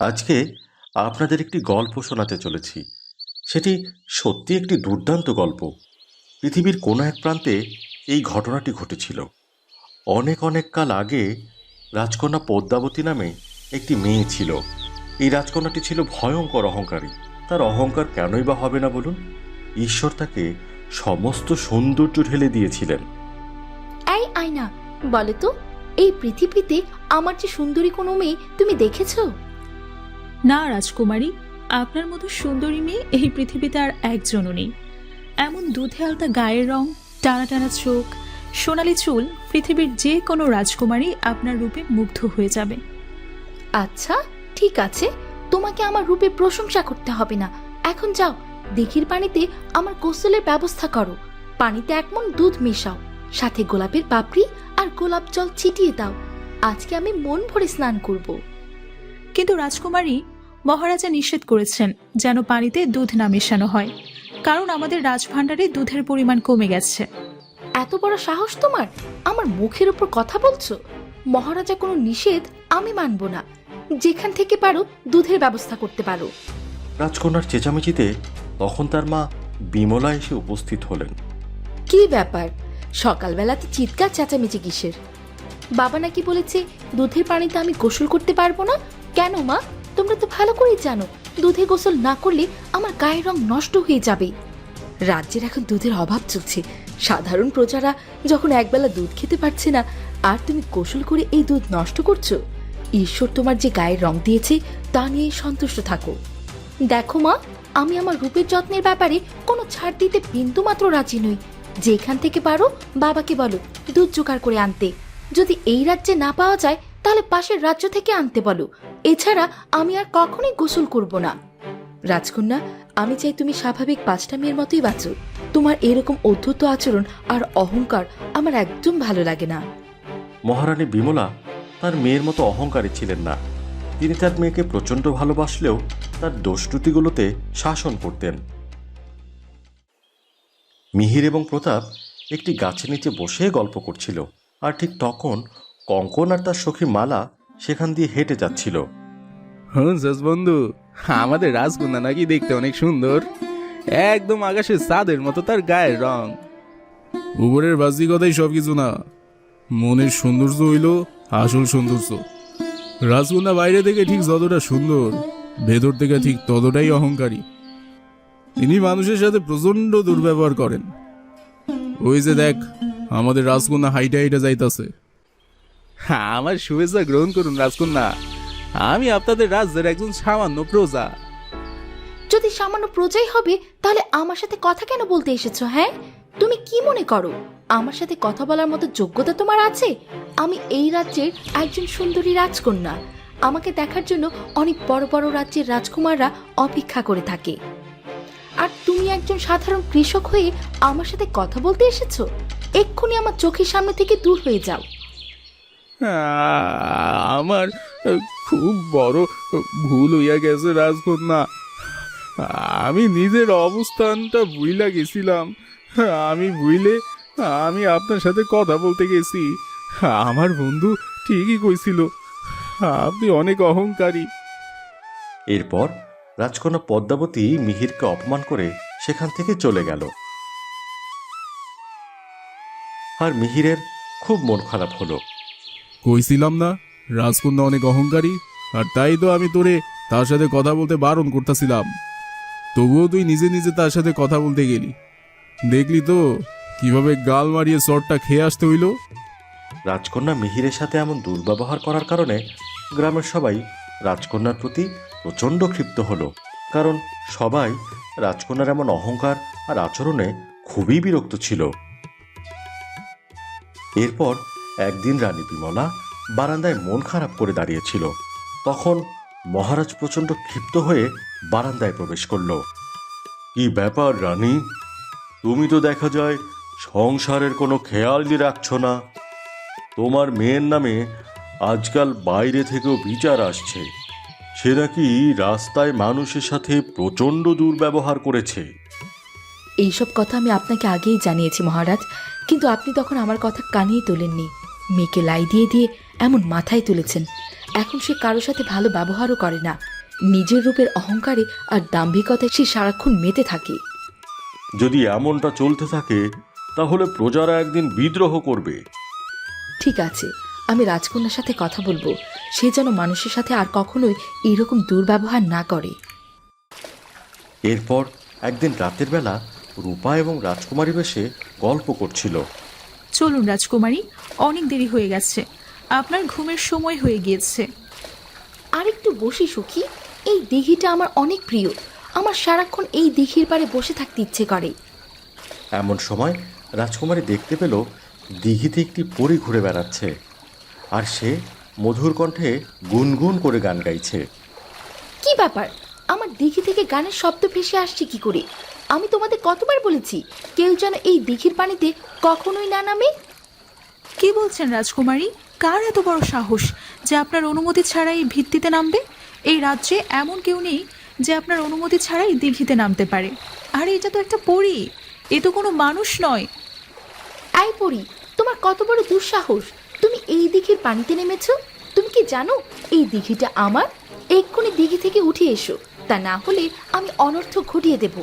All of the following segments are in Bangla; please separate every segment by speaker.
Speaker 1: আজকে আপনাদের একটি গল্প শোনাতে চলেছি। সেটি সত্যি একটি দুর্দান্ত গল্প। পৃথিবীর কোনো এক প্রান্তে এই ঘটনাটি ঘটেছিল। অনেক অনেক কাল আগে রাজকন্যা পদ্মাবতী নামে একটি মেয়ে ছিল। এই রাজকন্যাটি ছিল ভয়ঙ্কর অহংকারী। তার অহংকার কেনই বা হবে না বলুন? ঈশ্বর তাকে সমস্ত সৌন্দর্য ঢেলে দিয়েছিলেন।
Speaker 2: এই আয়না, বলো তো, এই পৃথিবীতে আমার যে সুন্দরী কোনো মেয়ে তুমি দেখেছ?
Speaker 3: না রাজকুমারী, আপনার মতো সুন্দরী মেয়ে এই পৃথিবীতে আর একজনও নেই। এমন দুধে আলতা গায়ের রং, টানা টানা চোখ, সোনালি চুল পৃথিবীর যে কোনো রাজকুমারী আপনার রূপে মুগ্ধ হয়ে যাবে।
Speaker 2: আচ্ছা ঠিক আছে। তোমাকে আমার রূপে প্রশংসা করতে হবে না। এখন যাও দিঘির পানিতে আমার গোসলের ব্যবস্থা করো। পানিতে এক মন দুধ মেশাও, সাথে গোলাপের পাপড়ি আর গোলাপ জল ছিটিয়ে দাও। আজকে আমি মন ভরে স্নান করব।
Speaker 3: কিন্তু রাজকুমারী মহারাজা নিষেধ করেছেন যেন পানিতে দুধ না মেশানো হয় কারণ আমাদের রাজভাণ্ডারে দুধের পরিমাণ কমে গেছে।
Speaker 2: এত বড় সাহস তোমার? আমার মুখের উপর কথা বলছো? মহারাজা কোনো নিষেধ আমি মানব না। যেখান থেকে পারো দুধের ব্যবস্থা করতে পারো।
Speaker 1: রাজকন্যার চেঁচামেচিতে তখন তার মা বিমলা এসে উপস্থিত হলেন।
Speaker 2: কি ব্যাপার? সকালবেলাতে চিৎকার চেঁচামেচি কিসের? বাবা নাকি বলেছে দুধের পানিতে আমি গোসল করতে পারব না কেন, মা? তোমরা তো ভালো করেই জানো, দুধে গোসল না করলে আমার গায়ের রং নষ্ট হয়ে যাবে। রাজ্যের এখন দুধের অভাব চলছে। সাধারণ প্রজারা যখন একবেলা দুধ খেতে পারছে না, আর তুমি গোসল করে এই দুধ নষ্ট করছ? ঈশ্বর তোমার যে গায়ের রং দিয়েছে, তা নিয়ে সন্তুষ্ট থাকো। দেখো, মা, আমি আমার রূপের যত্নের ব্যাপারে কোনো ছাড় দিতে বিন্দু মাত্র রাজি নই। যেখান থেকে পারো, বাবাকে বলো, দুধ জোগাড় করে আনতে। যদি এই রাজ্যে না পাওয়া যায়, তাহলে পাশের রাজ্য থেকে আনতে বলো। এছাড়া আমি আর কখনোই গোসল করব না। রাজকন্যা, আমি চাই তুমি স্বাভাবিক পাঁচটা মেয়ের মতোই বাঁচো। তোমার এরকম অদ্ভুত আচরণ আর অহংকার আমার একদম ভালো লাগে না।
Speaker 1: মহারানী বিমলা তার মেয়ের মতো অহংকারী ছিলেন না। তিনি তার মেয়েকে প্রচণ্ড ভালোবাসলেও তার দোষটুতিগুলোতে শাসন করতেন। মিহির এবং প্রতাপ একটি গাছের নিচে বসে গল্প করছিল, আর ঠিক তখন কঙ্কন আর তার সখী মালা সেখান দিয়ে হেঁটে যাচ্ছিল।
Speaker 4: বন্ধু, আমাদের রাজকন্যা নাকি দেখতে অনেক সুন্দর। একদম আকাশের চাঁদের মতো, তার গায়ের রং। উপরের বাহ্যিকতাই সব কিছু না। মনের সৌন্দর্য হইল আসল সৌন্দর্য। রাজকন্যা বাইরে থেকে ঠিক যতটা সুন্দর, ভেতর থেকে ঠিক ততটাই অহংকারী। তিনি মানুষের সাথে প্রচণ্ড দুর্ব্যবহার করেন। ওই যে দেখ, আমাদের রাজকন্যা হাইটা হাইটা যাইতাছে। আমার শুভেচ্ছা গ্রহণ করুন, রাজকন্যা। আমি আপনাদের রাজ্যের একজন সামান্য প্রজা।
Speaker 2: যদি সামান্য প্রজাই হবে, তাহলে আমার সাথে কথা কেন বলতে এসেছ হ্যাঁ? তুমি কি মনে করো? আমার সাথে কথা বলার মতো যোগ্যতা তোমার আছে? আমি এই রাজ্যের একজন সুন্দরী রাজকন্যা। আমাকে দেখার জন্য অনেক বড় বড় রাজ্যের রাজকুমাররা অপেক্ষা করে থাকে। আর তুমি একজন সাধারণ কৃষক হয়ে আমার সাথে কথা বলতে এসেছ? এক্ষুনি আমার চোখের সামনে থেকে দূর হয়ে যাও।
Speaker 4: আমার খুব বড় ভুল হইয়া গেছে রাজকন্যা। আমি নিজের অবস্থানটা বুইলা গেছিলাম। আমি বুইলে আমি আপনার সাথে কথা বলতে গেছি। আমার বন্ধু ঠিকই কইছিল, আপনি অনেক অহংকারী।
Speaker 1: এরপর রাজকন্যা পদ্মাবতী মিহিরকে অপমান করে সেখান থেকে চলে গেল। আর মিহিরের খুব মন খারাপ হলো।
Speaker 4: কইছিলাম না? রাজকন্যা অনেক অহংকারী, আর তাই তো আমি তোরে তার সাথে কথা বলতে বারণ করতেছিলাম। তবুও তুই নিজে নিজে তার সাথে কথা বলতে গেলি। দেখলি তো কীভাবে গাল মারিয়ে চটটা খেয়ে আসতে হইল?
Speaker 1: রাজকন্যা মিহিরের সাথে এমন দুর্ব্যবহার করার কারণে গ্রামের সবাই রাজকন্যার প্রতি প্রচণ্ড ক্ষিপ্ত হলো। কারণ সবাই রাজকন্যার এমন অহংকার আর আচরণে খুবই বিরক্ত ছিল। এরপর একদিন রানী বিমলা বারান্দায় মন খারাপ করে দাঁড়িয়েছিল। তখন মহারাজ প্রচণ্ড ক্ষিপ্ত হয়ে বারান্দায় প্রবেশ করল। কি ব্যাপার রানী? তুমি তো দেখা যায় সংসারের কোনো খেয়ালই রাখছ না। তোমার মেয়ের নামে আজকাল বাইরে থেকেও বিচার আসছে। সে নাকি রাস্তায় মানুষের সাথে প্রচণ্ড দুর্ব্যবহার করেছে।
Speaker 2: এইসব কথা আমি আপনাকে আগেই জানিয়েছি মহারাজ, কিন্তু আপনি তখন আমার কথা কানেই তোলেননি। মেয়েকে লাই দিয়ে দিয়ে এমন মাথায় তুলেছেন। এখন সে কারোর সাথে ভালো ব্যবহারও করে না। নিজের রূপের অহংকারে আর দাম্ভিকতায় সে সারাক্ষণ মেতে থাকে।
Speaker 1: যদি এমনটা চলতে থাকে তাহলে প্রজারা একদিন বিদ্রোহ করবে।
Speaker 2: ঠিক আছে আমি রাজকন্যার সাথে কথা বলব। সে যেন মানুষের সাথে আর কখনোই এরকম দুর্ব্যবহার না করে।
Speaker 1: এরপর একদিন রাতের বেলা রূপা এবং রাজকুমারী বেশে গল্প করছিল।
Speaker 3: চলুন রাজকুমারী অনেক দেরি হয়ে গেছে। আপনার ঘুমের সময় হয়ে গিয়েছে।
Speaker 2: আর একটু বসি সুখী। এই দিঘিটা আমার অনেক প্রিয়। আমার সারাক্ষণ এই দিঘির পাড়ে বসে থাকতে ইচ্ছে করে।
Speaker 1: এমন সময় রাজকুমারী দেখতে পেল দিঘিতে একটি পরী ঘুরে বেড়াচ্ছে আর সে মধুর কণ্ঠে গুনগুন করে গান গাইছে।
Speaker 2: কি ব্যাপার? আমার দিঘি থেকে গানের শব্দ ভেসে আসছে কি করে? আমি তোমাদের কতবার বলেছি কেউ যেন এই দিঘির পানিতে কখনোই না নামে?
Speaker 3: কি বলছেন রাজকুমারী? কার এত বড় সাহস যে আপনার অনুমতি ছাড়াই এই ভিত্তিতে নামবে? এই রাজ্যে এমন কেউ নেই যে আপনার অনুমতি ছাড়াই দিঘিতে নামতে পারে। আর এটা তো একটা পরী এ তো কোনো মানুষ নয়।
Speaker 2: আই পড়ি তোমার কত বড় দুঃসাহস। তুমি এই দিঘির পানিতে নেমেছো? তুমি কি জানো এই দিঘিটা আমার? এক্ষুনি দিঘি থেকে উঠে এসো। তা না হলে আমি অনর্থ ঘটিয়ে দেব।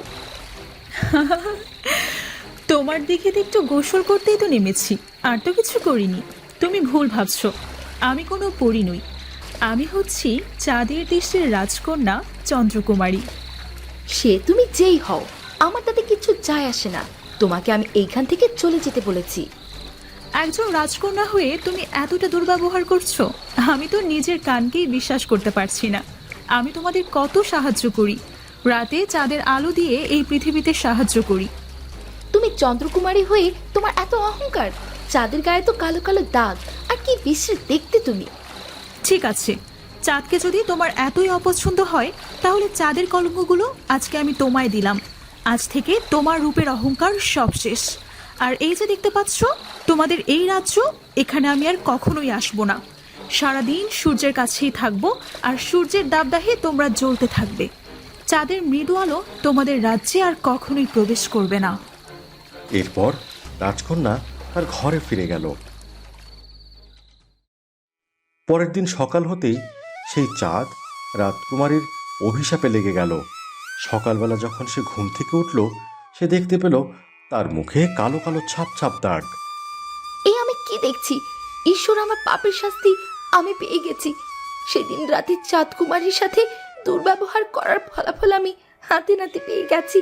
Speaker 3: তোমার দিঘিতে একটু গোসল করতেই তো নেমেছি আর তো কিছু করিনি। তুমি ভুল ভাবছ আমি কোনো পরী নই। আমি হচ্ছি চাঁদের দেশের রাজকন্যা চন্দ্রকুমারী।
Speaker 2: সে তুমি যেই হও আমার তাতে কিছু যায় আসে না। তোমাকে আমি এইখান থেকে চলে যেতে বলেছি।
Speaker 3: একজন রাজকন্যা হয়ে তুমি এতটা দুর্ব্যবহার করছ আমি তো নিজের কানকেই বিশ্বাস করতে পারছি না। আমি তোমাদের কত সাহায্য করি রাতে চাঁদের আলো দিয়ে এই পৃথিবীতে সাহায্য করি।
Speaker 2: তুমি চন্দ্রকুমারী হয়ে তোমার এত অহংকার? চাঁদের গায়ে তো কালো কালো দাগ আর কি বিশ্রী দেখতে তুমি?
Speaker 3: ঠিক আছে চাঁদকে যদি তোমার এতই অপছন্দ হয় তাহলে চাঁদের কলঙ্কগুলো আজকে আমি তোমায় দিলাম। আজ থেকে তোমার রূপের অহংকার সব শেষ। আর এই যে দেখতে পাচ্ছ তোমাদের এই রাজ্য এখানে আমি আর কখনোই আসব না। সারাদিন সূর্যের কাছেই থাকব আর সূর্যের দাবদাহে তোমরা জ্বলতে থাকবে। চাঁদের মৃদু আলো তোমাদের রাজ্যে আর কখনোই প্রবেশ করবে না।
Speaker 1: এরপর রাজকন্যা তার ঘরে ফিরে গেল। পরের দিন সকাল হতেই সেই চাঁদ রাজকুমারীর অভিশাপে লেগে গেল। সকালবেলা যখন সে ঘুম থেকে উঠল সে দেখতে পেল তার মুখে কালো কালো ছাপ ছাপ দাগ।
Speaker 2: এই আমি কি দেখছি? ঈশ্বর আমার পাপের শাস্তি আমি পেয়ে গেছি। সেদিন রাতে চাঁদ কুমারীর সাথে দুর্ব্যবহার করার ফলাফল আমি হাতে নাতে পেয়ে গেছি।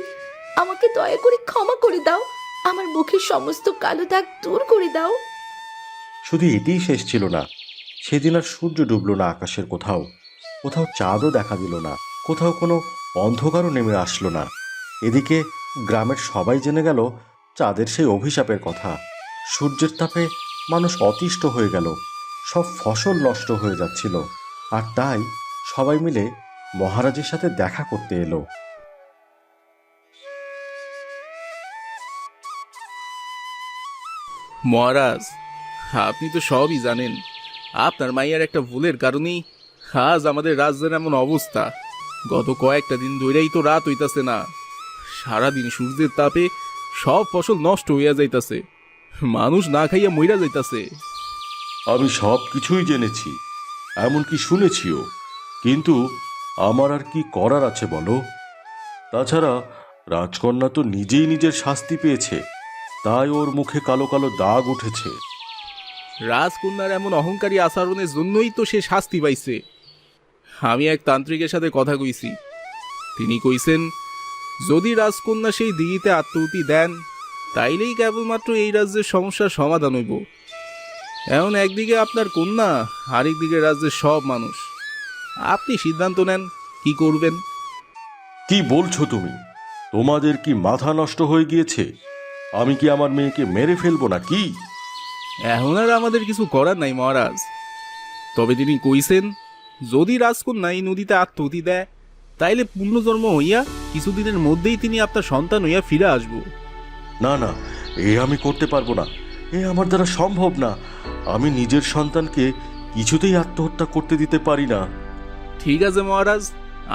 Speaker 2: আমাকে দয়া করে ক্ষমা করে দাও। আমার মুখের সমস্ত কালো দাগ দূর করে দাও।
Speaker 1: শুধু এটিই শেষ ছিল না, সেদিন আর সূর্য ডুবল না আকাশের কোথাও। কোথাও চাঁদও দেখা দিল না, কোথাও কোনো অন্ধকারও নেমে আসলো না। এদিকে গ্রামের সবাই জেনে গেল, চাঁদের সেই অভিশাপের কথা। সূর্যের তাপে মানুষ অতিষ্ঠ হয়ে গেল, সব ফসল নষ্ট হয়ে যাচ্ছিল। আর তাই সবাই মিলে মহারাজের সাথে দেখা করতে এলো।
Speaker 4: মহারাজ আপনি তো সবই জানেন। আপনার মাইয়ার একটা ভুলের কারণেই আজ আমাদের রাজ্যের এমন অবস্থা। গত কয়েকটা দিন ধরেই তো রাত হইতাছে না। সারাদিন সূর্যের তাপে সব ফসল নষ্ট হইয়া যাইতাছে। মানুষ না খাইয়া মইরা যাইতাছে।
Speaker 1: আমি সব কিছুই জেনেছি এমনকি শুনেছিও। কিন্তু আমার আর কি করার আছে বলো? তাছাড়া রাজকন্যা তো নিজেই নিজের শাস্তি পেয়েছে, তাই ওর মুখে কালো কালো দাগ উঠেছে।
Speaker 4: রাজকন্যার এমন অহংকারী আচরণের জন্যই তো সে শাস্তি পাইছে। আমি এক তান্ত্রিকের সাথে কথা কইছি। তিনি কইছেন, যদি রাজকন্যা সেই দিঘিতে আত্মহতি দেন, তাইলেই কেবলমাত্র এই রাজ্যের সমস্যার সমাধান হইব। এমন একদিকে আপনার কন্যা, আরেকদিকে রাজ্যের সব মানুষ। আপনি সিদ্ধান্ত নেন কি করবেন?
Speaker 1: কি বলছো তুমি? তোমাদের কি মাথা নষ্ট হয়ে গিয়েছে? আমি কি আমার মেয়েকে মেরে ফেলব না কি
Speaker 4: এখন আর আমাদের কিছু করার নাই মহারাজ। তবে তিনি কইছেন যদি রাজকন্যা এই নদীতে আত্মহতি দেয় তাইলে পুণ্যজন্ম হইয়া কিছুদিনের মধ্যেই তিনি আপনার সন্তান হইয়া ফিরে আসব।
Speaker 1: না না এ আমি করতে পারব না। এ আমার দ্বারা সম্ভব না। আমি নিজের সন্তানকে কিছুতেই আত্মহত্যা করতে দিতে পারি না।
Speaker 4: ঠিক আছে, মহারাজ।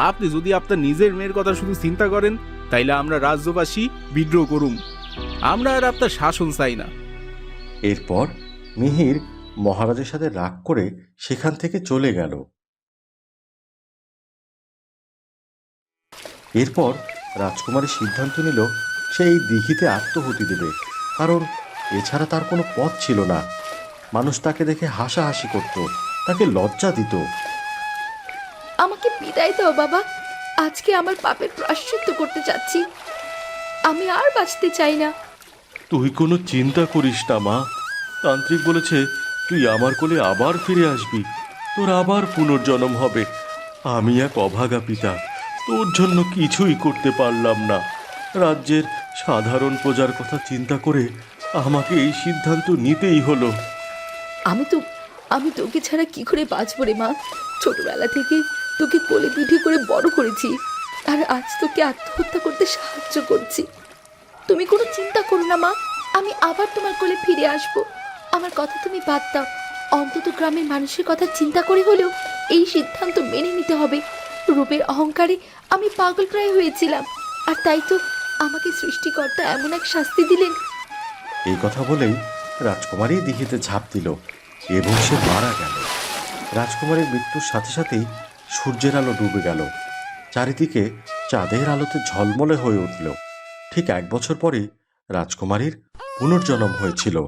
Speaker 4: আপনি যদি আপনার নিজের মেয়ের কথা শুধু চিন্তা করেন, তাইলে আমরা রাজ্যবাসী বিদ্রোহ করুম। আমরা আর আপনার শাসন চাই না।
Speaker 1: এরপর মিহির মহারাজের সাথে রাগ করে সেখান থেকে চলে গেল। এরপর রাজকুমারী সিদ্ধান্ত নিল সে এই দিঘিতে আত্মহতি দেবে, কারণ এছাড়া তার কোনো পথ ছিল না। মানুষ তাকে দেখে হাসাহাসি করত, তাকে লজ্জা দিত।
Speaker 2: আমাকে বিদায় দাও বাবা। আজকে আমার পাপের প্রাশ্চিত্য করতে যাচ্ছি। আমি আর বাঁচতে চাই না।
Speaker 1: তুই কোনো চিন্তা করিস না মা। তান্ত্রিক বলেছে তুই আমার কোলে আবার ফিরে আসবি। তোর আবার পুনর্জন্ম হবে। আমি এক অভাগা পিতা। তোর জন্য কিছুই করতে পারলাম না। রাজ্যের সাধারণ প্রজার কথা চিন্তা করে আমাকে এই সিদ্ধান্ত নিতেই হলো।
Speaker 2: আমি তো আমি তোকে ছাড়া কি করে বাঁচবো রে মা? ছোটবেলা থেকে তোকে কোলে পিঠে করে বড় করেছি, আর আজ তোকে আত্মহত্যা করতে সাহায্য করছি। তুমি কোনো চিন্তা করো না, মা। আমি আবার তোমার কোলে ফিরে আসব। আমার কথা তুমি বাদ দাও। অন্তত গ্রামের মানুষের কথা চিন্তা করে হলেও এই সিদ্ধান্ত মেনে নিতে হবে। রূপের অহংকারে আমি পাগল প্রায় হয়েছিলাম, আর তাই তো আমাকে সৃষ্টিকর্তা এমন এক শাস্তি দিলেন।
Speaker 1: এই কথা বলেই রাজকুমারী দিঘিতে ঝাঁপ দিল, এবং সে মারা গেল। রাজকুমারীর মৃত্যুর সাথে সাথেই সূর্যের আলো ডুবে গেল। চারিদিকে চাঁদের আলোতে ঝলমলে হয়ে উঠল। ঠিক এক বছর পরে রাজকুমারীর পুনর্জন্ম হয়েছিল।